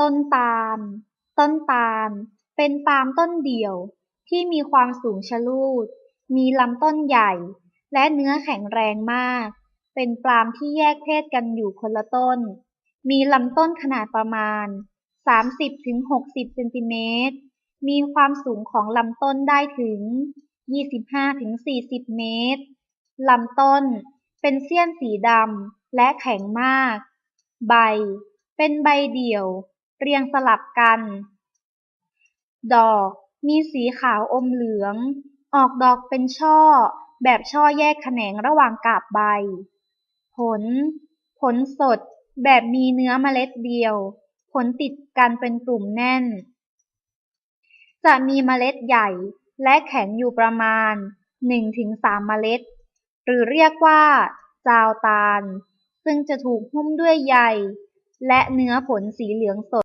ต้นตาลต้นตาลเป็นปาล์มต้นเดี่ยว ที่มีความสูงชะลูด มีลำต้นใหญ่ และเนื้อแข็งแรงมาก เป็นปาล์มที่แยกเพศกันอยู่คนละต้น มีลำต้นขนาดประมาณ 30-60 เซนติเมตร มีความสูงของลำต้นได้ถึง 25-40 เมตร ลำต้นเป็นเสี้ยนสีดำและแข็งมาก ใบ เป็นใบเดี่ยว เรียงสลับกัน ดอกมีสีขาวอมเหลือง ออกดอกเป็นช่อ แบบช่อแยกแขนงระหว่างกาบใบ ผล ผลสด แบบมีเนื้อเมล็ดเดียว ผลติดกันเป็นกลุ่มแน่น จะมีเมล็ดใหญ่และแข็งอยู่ประมาณ 1-3 เมล็ด หรือเรียกว่าจาวตาล ซึ่งจะถูกหุ้มด้วยใย และเนื้อผลสีเหลืองสด